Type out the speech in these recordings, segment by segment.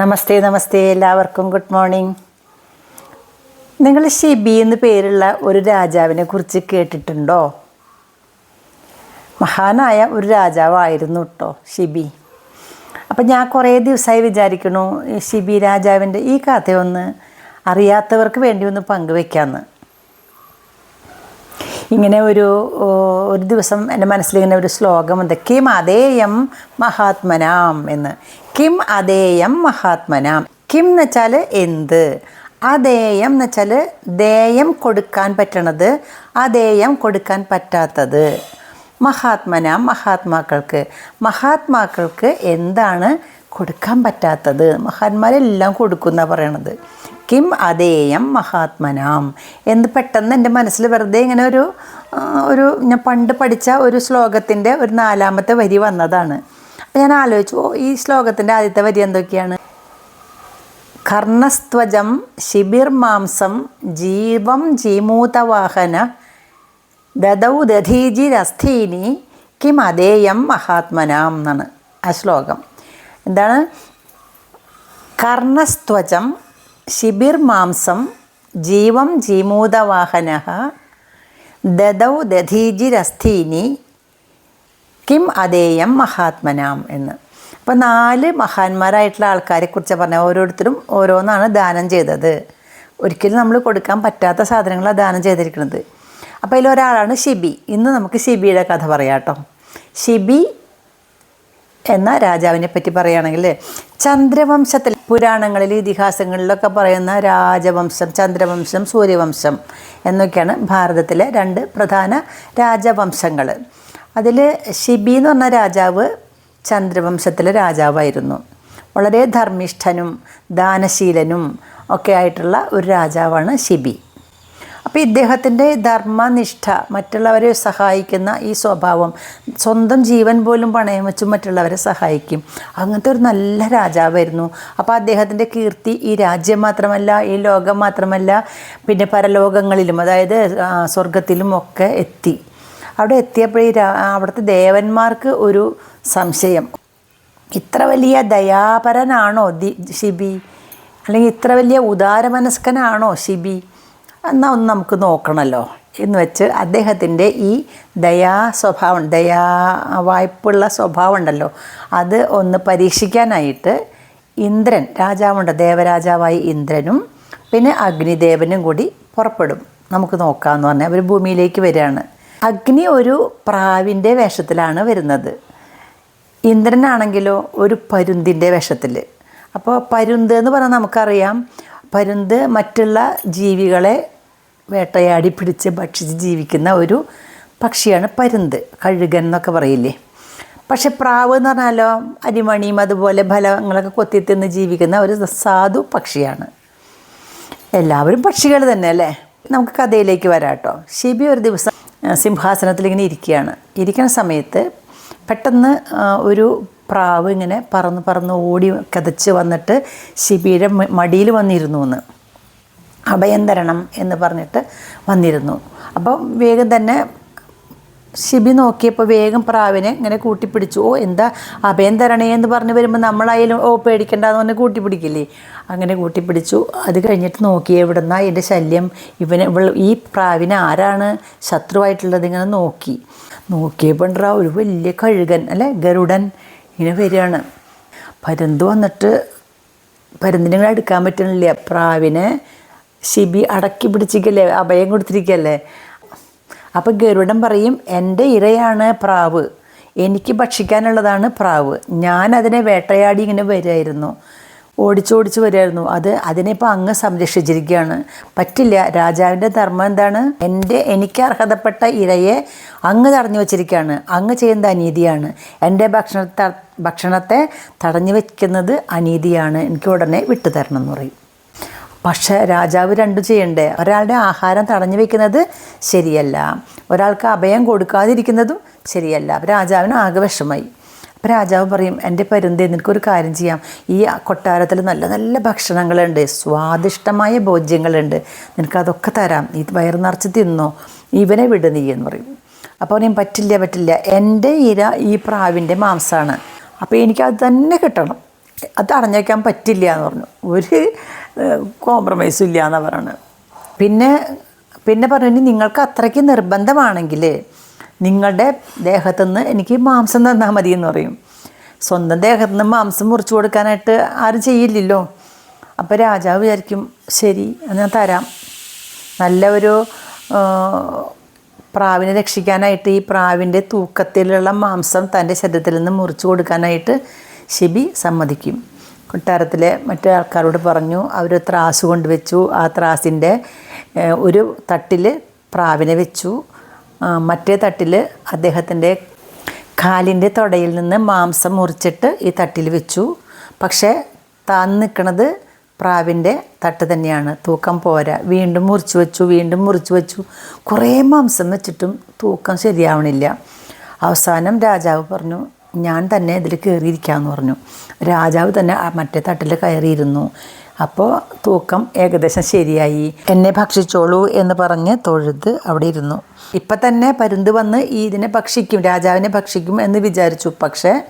നമസ്തേ നമസ്തേ എല്ലാവർക്കും good morning. നിങ്ങൾ ഷിബി എന്ന് പേരുള്ള ഒരു രാജാവിനെ കുറിച്ച് കേട്ടിട്ടുണ്ടോ? മഹാനായ ഒരു രാജാവായിരുന്നു കേട്ടോ ഷിബി. അപ്പം ഞാൻ കുറേ ദിവസമായി വിചാരിക്കണു ഷിബി രാജാവിന്റെ ഈ കഥയൊന്ന് അറിയാത്തവർക്ക് വേണ്ടി ഒന്ന് പങ്കുവെക്കാമെന്ന് ഇങ്ങനെ ഒരു ഒരു ദിവസം എന്റെ മനസ്സിലിങ്ങനെ ഒരു ശ്ലോകം എന്തൊക്കെയും അതേയം മഹാത്മനാം എന്ന്. കിം അതേയം മഹാത്മനാം. കിം എന്ന് വെച്ചാൽ എന്ത്? അതേയം എന്ന് വെച്ചാൽ ദേയം കൊടുക്കാൻ പറ്റണത് അതേയം കൊടുക്കാൻ പറ്റാത്തത്. മഹാത്മനാം മഹാത്മാക്കൾക്ക്. മഹാത്മാക്കൾക്ക് എന്താണ് കൊടുക്കാൻ പറ്റാത്തത്? മഹാന്മാരെല്ലാം കൊടുക്കുന്ന പറയണത്. കിം അതേയം മഹാത്മനാം. എന്ന് പെട്ടെന്ന് എന്റെ മനസ്സിൽ വെറുതെ ഇങ്ങനെ ഒരു ഒരു ഞാൻ പണ്ട് പഠിച്ച ഒരു ശ്ലോകത്തിന്റെ ഒരു നാലാമത്തെ വരി വന്നതാണ്. അപ്പം ഞാൻ ആലോചിച്ചു ഈ ശ്ലോകത്തിന്റെ ആദ്യത്തെ വരി എന്തൊക്കെയാണ്? കർണസ്ത്വജം ശിബിർമാംസം ജീവം ജീമൂതവാഹന ദദൗ ദധീജിരസ്ഥീനി കിം അതേയം മഹാത്മനാം എന്നാണ് ആ ശ്ലോകം. എന്താണ്? കർണസ്ത്വചം ശിബിർമാംസം ജീവം ജീമൂതവാഹന ദദൗ ദധീജിരസ്ഥീനി കിം അതേയം മഹാത്മനാം എന്ന്. അപ്പോൾ നാല് മഹാന്മാരായിട്ടുള്ള ആൾക്കാരെ കുറിച്ച് പറഞ്ഞ ഓരോരുത്തരും ഓരോന്നാണ് ദാനം ചെയ്തത്. ഒരിക്കലും നമ്മൾ കൊടുക്കാൻ പറ്റാത്ത സാധനങ്ങളാണ് ദാനം ചെയ്തിരിക്കുന്നത്. അപ്പോൾ അതിലൊരാളാണ് ഷിബി ഇന്ന് നമുക്ക് ഷിബിയുടെ കഥ പറയാം കേട്ടോ. ഷിബി എന്ന രാജാവിനെ പറ്റി പറയുകയാണെങ്കിൽ ചന്ദ്രവംശത്തിൽ പുരാണങ്ങളിൽ ഇതിഹാസങ്ങളിലൊക്കെ പറയുന്ന രാജവംശം ചന്ദ്രവംശം സൂര്യവംശം എന്നൊക്കെയാണ് ഭാരതത്തിലെ രണ്ട് പ്രധാന രാജവംശങ്ങൾ അതിൽ ഷിബി എന്ന് പറഞ്ഞ രാജാവ് ചന്ദ്രവംശത്തിലെ രാജാവായിരുന്നു. വളരെ ധർമ്മിഷ്ഠനും ദാനശീലനും ഒക്കെ ആയിട്ടുള്ള ഒരു രാജാവാണ് ഷിബി അപ്പോൾ ഇദ്ദേഹത്തിന്റെ ധർമ്മനിഷ്ഠ മറ്റുള്ളവരെ സഹായിക്കുന്ന ഈ സ്വഭാവം സ്വന്തം ജീവൻ പോലും പണയം വെച്ചും മറ്റുള്ളവരെ സഹായിക്കും അങ്ങനത്തെ ഒരു നല്ല രാജാവായിരുന്നു. അപ്പോൾ അദ്ദേഹത്തിന്റെ കീർത്തി ഈ രാജ്യം മാത്രമല്ല ഈ ലോകം മാത്രമല്ല പിന്നെ പരലോകങ്ങളിലും അതായത് സ്വർഗത്തിലും ഒക്കെ എത്തി. അവിടെ എത്തിയപ്പോഴേ അവിടുത്തെ ദേവന്മാർക്ക് ഒരു സംശയം. ഇത്ര വലിയ ദയാപരനാണോ ദി ഷിബി അല്ലെങ്കിൽ ഇത്ര വലിയ ഉദാരമനസ്കനാണോ ഷിബി എന്നാൽ ഒന്ന് നമുക്ക് നോക്കണമല്ലോ എന്ന് വെച്ച് അദ്ദേഹത്തിന്റെ ഈ ദയാ സ്വഭാവം ദയാ വായ്പുള്ള സ്വഭാവം ഉണ്ടല്ലോ. അത് ഒന്ന് പരീക്ഷിക്കാനായിട്ട് ഇന്ദ്രൻ രാജാവുണ്ട് ദേവരാജാവായി ഇന്ദ്രനും പിന്നെ അഗ്നിദേവനും കൂടി പുറപ്പെടും. നമുക്ക് നോക്കാമെന്ന് പറഞ്ഞാൽ അവർ ഭൂമിയിലേക്ക് വരികയാണ്. അഗ്നി ഒരു പ്രാവിന്റെ വേഷത്തിലാണ് വരുന്നത്. ഇന്ദ്രനാണെങ്കിലോ ഒരു പരുന്തിന്റെ വേഷത്തിൽ അപ്പോൾ പരുന്ത് എന്ന് പറഞ്ഞാൽ നമുക്കറിയാം. പരുന്ത് മറ്റുള്ള ജീവികളെ വേട്ടയാടി പിടിച്ച് ഭക്ഷിച്ച് ജീവിക്കുന്ന ഒരു പക്ഷിയാണ് പരുന്ത്. കഴുകൻ എന്നൊക്കെ പറയില്ലേ. പക്ഷെ പ്രാവ് എന്ന് പറഞ്ഞാലോ അരിമണിയും അതുപോലെ ഫലങ്ങളൊക്കെ കൊത്തി തിന്ന് ജീവിക്കുന്ന ഒരു സാധു പക്ഷിയാണ്. എല്ലാവരും പക്ഷികൾ തന്നെ അല്ലേ നമുക്ക് കഥയിലേക്ക് വരാം കേട്ടോ. ഷിബി ഒരു ദിവസം സിംഹാസനത്തിൽ ഇങ്ങനെ ഇരിക്കുകയാണ്. ഇരിക്കുന്ന സമയത്ത് പെട്ടെന്ന് ഒരു പ്രാവ് ഇങ്ങനെ പറന്ന് പറന്ന് ഓടി കതച്ച് വന്നിട്ട് ശിബിയുടെ മടിയിൽ വന്നിരുന്നു എന്ന്. അഭയം തരണം എന്ന് പറഞ്ഞിട്ട് വന്നിരുന്നു. അപ്പം വേഗം തന്നെ ഷിബി നോക്കിയപ്പോൾ വേഗം പ്രാവിനെ ഇങ്ങനെ കൂട്ടിപ്പിടിച്ചു. ഓ എന്താ അഭയം തരണേ എന്ന് പറഞ്ഞ് വരുമ്പോൾ നമ്മളായാലും ഓ പേടിക്കണ്ടെന്ന് പറഞ്ഞ് കൂട്ടിപ്പിടിക്കില്ലേ? അങ്ങനെ കൂട്ടിപ്പിടിച്ചു. അത് കഴിഞ്ഞിട്ട് നോക്കി എവിടുന്നാ എന്റെ ശല്യം. ഇവന് ഈ പ്രാവിന് ആരാണ് ശത്രുവായിട്ടുള്ളത് ഇങ്ങനെ നോക്കി. നോക്കിയപ്പോൾ ഉണ്ടാ ഒരു വലിയ കഴുകൻ അല്ലേ ഗരുഡൻ ഇങ്ങനെ വരികയാണ്. പരുന്ത് വന്നിട്ട് പരുന്തിനെ എടുക്കാൻ പറ്റണില്ല. പ്രാവിനെ ശിബി അടക്കി പിടിച്ചിരിക്കല്ലേ അഭയം കൊടുത്തിരിക്കല്ലേ? അപ്പം ഗരുഡൻ പറയും എന്റെ ഇരയാണ് പ്രാവ്. എനിക്ക് ഭക്ഷിക്കാനുള്ളതാണ് പ്രാവ്. ഞാൻ അതിനെ വേട്ടയാടി ഇങ്ങനെ വരുമായിരുന്നു ഓടിച്ചോടിച്ച് വരുമായിരുന്നു അത് അതിനെ ഇപ്പോൾ അങ്ങ് സംരക്ഷിച്ചിരിക്കുകയാണ്. പറ്റില്ല. രാജാവിന്റെ ധർമ്മം എന്താണ്? എന്റെ എനിക്ക് അർഹതപ്പെട്ട ഇരയെ അങ്ങ് തടഞ്ഞു വച്ചിരിക്കുകയാണ്. അങ്ങ് ചെയ്യുന്നത് അനീതിയാണ്. എന്റെ ഭക്ഷണത്തെ ഭക്ഷണത്തെ തടഞ്ഞു വയ്ക്കുന്നത് അനീതിയാണ്. എനിക്ക് ഉടനെ വിട്ടു തരണം എന്ന് പറയും. പക്ഷേ രാജാവ് രണ്ടും ചെയ്യണ്ടേ? ഒരാളുടെ ആഹാരം തടഞ്ഞു വെക്കുന്നത് ശരിയല്ല. ഒരാൾക്ക് അഭയം കൊടുക്കാതിരിക്കുന്നതും ശരിയല്ല. അപ്പം രാജാവിന് ആകെ വിഷമായി അപ്പം രാജാവ് പറയും എന്റെ പരുന്തി നിനക്കൊരു കാര്യം ചെയ്യാം. ഈ കൊട്ടാരത്തിൽ നല്ല നല്ല ഭക്ഷണങ്ങളുണ്ട്. സ്വാദിഷ്ടമായ ഭോജ്യങ്ങളുണ്ട്. നിനക്കതൊക്കെ തരാം. ഈ വയറ് നിറച്ച് തിന്നോ. ഇവനെ വിട് നീ എന്ന് പറയും. അപ്പോൾ പറയും പറ്റില്ല പറ്റില്ല. എന്റെ ഇര ഈ പ്രാവിന്റെ മാംസമാണ് അപ്പോൾ എനിക്കത് തന്നെ കിട്ടണം. അത് അടഞ്ഞേക്കാൻ പറ്റില്ല എന്ന് പറഞ്ഞു. ഒരു കോംപ്രമൈസും ഇല്ല എന്നാണ് പറയുന്നത് പിന്നെ പിന്നെ പറഞ്ഞു നിങ്ങൾക്ക് അത്രയ്ക്ക് നിർബന്ധമാണെങ്കിൽ നിങ്ങളുടെ ദേഹത്തു നിന്ന് എനിക്ക് മാംസം തന്നാൽ മതി എന്ന് പറയും. സ്വന്തം ദേഹത്തു നിന്ന് മാംസം മുറിച്ചു കൊടുക്കാനായിട്ട് ആരും ചെയ്യില്ലല്ലോ. അപ്പോൾ രാജാവ് വിചാരിക്കും ശരി ഞാൻ തരാം. നല്ല ഒരു പ്രാവിനെ രക്ഷിക്കാനായിട്ട് ഈ പ്രാവിന്റെ തൂക്കത്തിലുള്ള മാംസം തന്റെ ശരീരത്തിൽ നിന്ന് മുറിച്ചു കൊടുക്കാനായിട്ട് ഷിബി സമ്മതിക്കും. കൊട്ടാരത്തിലെ മറ്റേ ആൾക്കാരോട് പറഞ്ഞു അവർ ത്രാസ് കൊണ്ടുവച്ചു. ആ ത്രാസിന്റെ ഒരു തട്ടിൽ പ്രാവിനെ വെച്ചു. മറ്റേ തട്ടിൽ അദ്ദേഹത്തിന്റെ കാലിന്റെ തുടയിൽ നിന്ന് മാംസം മുറിച്ചിട്ട് ഈ തട്ടിൽ വെച്ചു. പക്ഷേ താൻ നിൽക്കുന്നത് പ്രാവിന്റെ തട്ട് തന്നെയാണ്. തൂക്കം പോരാ. വീണ്ടും മുറിച്ച് വെച്ചു വീണ്ടും മുറിച്ച് വെച്ചു. കുറേ മാംസം വെച്ചിട്ടും തൂക്കം ശരിയാവണില്ല. അവസാനം രാജാവ് പറഞ്ഞു ഞാൻ തന്നെ ഇതിൽ കയറിയിരിക്കാമെന്ന് പറഞ്ഞു. രാജാവ് തന്നെ മറ്റേ തട്ടിൽ കയറിയിരുന്നു. അപ്പോൾ തൂക്കം ഏകദേശം ശരിയായി. എന്നെ ഭക്ഷിച്ചോളൂ എന്ന് പറഞ്ഞ് തൊഴുത് അവിടെ ഇരുന്നു. ഇപ്പം തന്നെ പരുന്ത് വന്ന് ഈ ഇതിനെ ഭക്ഷിക്കും രാജാവിനെ ഭക്ഷിക്കും എന്ന് വിചാരിച്ചു. പക്ഷേ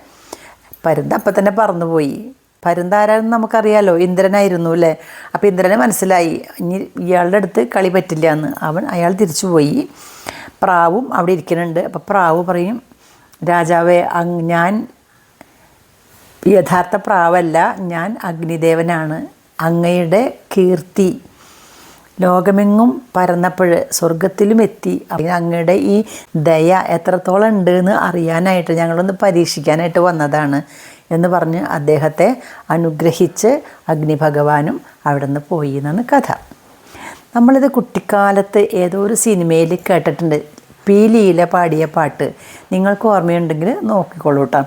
പരുന്ത് അപ്പം തന്നെ പറന്നുപോയി. പരുന്ത് ആരാണെന്ന് നമുക്കറിയാലോ? ഇന്ദ്രനായിരുന്നു അല്ലേ? അപ്പോൾ ഇന്ദ്രന് മനസ്സിലായി. ഇനി ഇയാളുടെ അടുത്ത് കളി പറ്റില്ല എന്ന്. അവൻ അയാൾ തിരിച്ചു പോയി പ്രാവും അവിടെ ഇരിക്കുന്നുണ്ട്. അപ്പോൾ പ്രാവ് പറയും രാജാവേ ഞാൻ യഥാർത്ഥ പ്രാവല്ല ഞാൻ അഗ്നിദേവനാണ്. അങ്ങയുടെ കീർത്തി ലോകമെങ്ങും പരന്നപ്പോൾ സ്വർഗത്തിലും എത്തി. അങ്ങയുടെ ഈ ദയ എത്രത്തോളം ഉണ്ട് എന്ന് അറിയാനായിട്ട് ഞങ്ങളൊന്ന് പരീക്ഷിക്കാനായിട്ട് വന്നതാണ് എന്ന് പറഞ്ഞ് അദ്ദേഹത്തെ അനുഗ്രഹിച്ച് അഗ്നി ഭഗവാനും അവിടെ നിന്ന് പോയി എന്നാണ് കഥ. നമ്മളിത് കുട്ടിക്കാലത്ത് ഏതോ ഒരു സിനിമയിൽ കേട്ടിട്ടുണ്ട്. പി ലീല പാടിയ പാട്ട് നിങ്ങൾക്ക് ഓർമ്മയുണ്ടെങ്കിൽ നോക്കിക്കോളൂ കേട്ടോ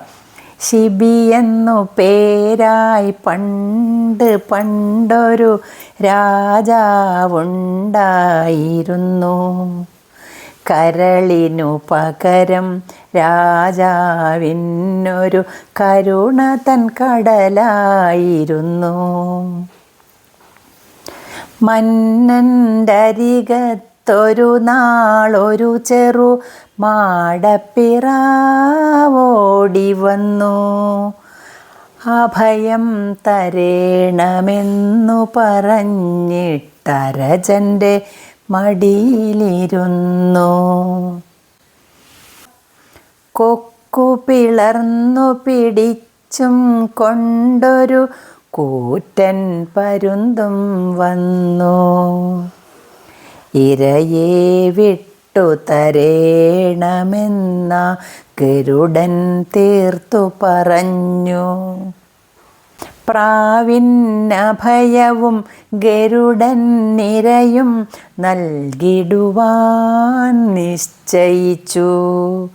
ശിബി എന്നു പേരായി പണ്ട് പണ്ടൊരു രാജാവുണ്ടായിരുന്നു. കരളിനു പകരം രാജാവിനൊരു കരുണ തൻ കടലായിരുന്നു. മന്നന്റെ അരികത്തൊരു നാളൊരു ചെറു മാടപ്പിറാവോടി വന്നു. അഭയം തരേണമെന്നു പറഞ്ഞിട്ടരജന്റെ മടിയിലിരുന്നു. കൊക്കു പിളർന്നു പിടിച്ചും കൊണ്ടൊരു കൂറ്റൻ പരുന്തും വന്നു. ഇരയെ വിട്ടു തരേണമെന്ന ഗരുഡൻ തീർത്തു പറഞ്ഞു. പ്രാവിന്നഭയവും ഗരുഡൻ നിരയും നൽകിടുവാൻ നിശ്ചയിച്ചു.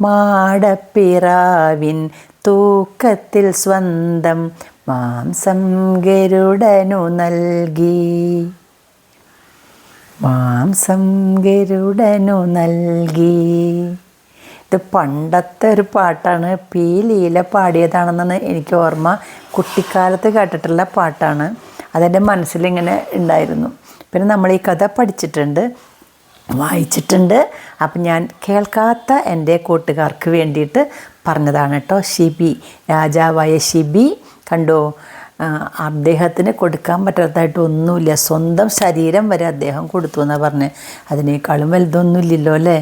മാടപ്പിറാവിൻ തൂക്കത്തിൽ സ്വന്തം മാംസം ഗരുഡനു നൽകി. മാംസം ഗരുഡനു നൽകി. ഇത് പണ്ടത്തെ ഒരു പാട്ടാണ്. പി ലീല പാടിയതാണെന്നാണ് എനിക്ക് ഓർമ്മ. കുട്ടിക്കാലത്ത് കേട്ടിട്ടുള്ള പാട്ടാണ്. അതെന്റെ മനസ്സിലിങ്ങനെ ഉണ്ടായിരുന്നു. പിന്നെ നമ്മൾ ഈ കഥ പഠിച്ചിട്ടുണ്ട്. വായിച്ചിട്ടുണ്ട്. അപ്പം ഞാൻ കേൾക്കാത്ത എന്റെ കൂട്ടുകാർക്ക് വേണ്ടിയിട്ട് പറഞ്ഞതാണ് കേട്ടോ. ഷിബി രാജാവായ ഷിബി കണ്ടോ? അദ്ദേഹത്തിന് കൊടുക്കാൻ പറ്റാത്തതായിട്ട് ഒന്നുമില്ല. സ്വന്തം ശരീരം വരെ അദ്ദേഹം കൊടുത്തു എന്നാണ് പറഞ്ഞത് അതിനേക്കാളും വലുതൊന്നുമില്ലല്ലോ അല്ലേ?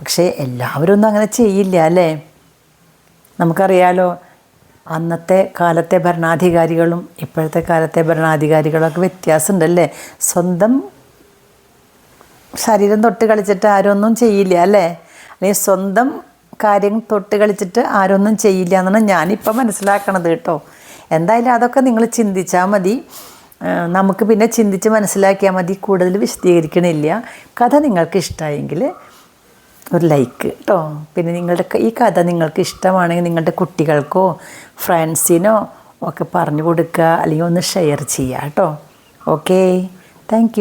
പക്ഷേ എല്ലാവരും ഒന്നും അങ്ങനെ ചെയ്യില്ല അല്ലേ? നമുക്കറിയാലോ അന്നത്തെ കാലത്തെ ഭരണാധികാരികളും ഇപ്പോഴത്തെ കാലത്തെ ഭരണാധികാരികളൊക്കെ വ്യത്യാസമുണ്ടല്ലേ? സ്വന്തം ശരീരം തൊട്ട് കളിച്ചിട്ട് ആരൊന്നും ചെയ്യില്ല അല്ലേ? അല്ലെങ്കിൽ സ്വന്തം കാര്യം തൊട്ട് കളിച്ചിട്ട് ആരൊന്നും ചെയ്യില്ല എന്നാണ് ഞാനിപ്പോൾ മനസ്സിലാക്കണത് കേട്ടോ. എന്തായാലും അതൊക്കെ നിങ്ങൾ ചിന്തിച്ചാൽ മതി. നമുക്ക് പിന്നെ ചിന്തിച്ച് മനസ്സിലാക്കിയാൽ മതി. കൂടുതൽ വിശദീകരിക്കണില്ല. കഥ നിങ്ങൾക്ക് ഇഷ്ടമായെങ്കിൽ ഒരു ലൈക്ക് കേട്ടോ പിന്നെ നിങ്ങളുടെ ഈ കഥ നിങ്ങൾക്ക് ഇഷ്ടമാണെങ്കിൽ നിങ്ങളുടെ കുട്ടികൾക്കോ ഫ്രണ്ട്സിനോ ഒക്കെ പറഞ്ഞു കൊടുക്കുക. അല്ലെങ്കിൽ ഒന്ന് ഷെയർ ചെയ്യുക കേട്ടോ ഓക്കേ താങ്ക്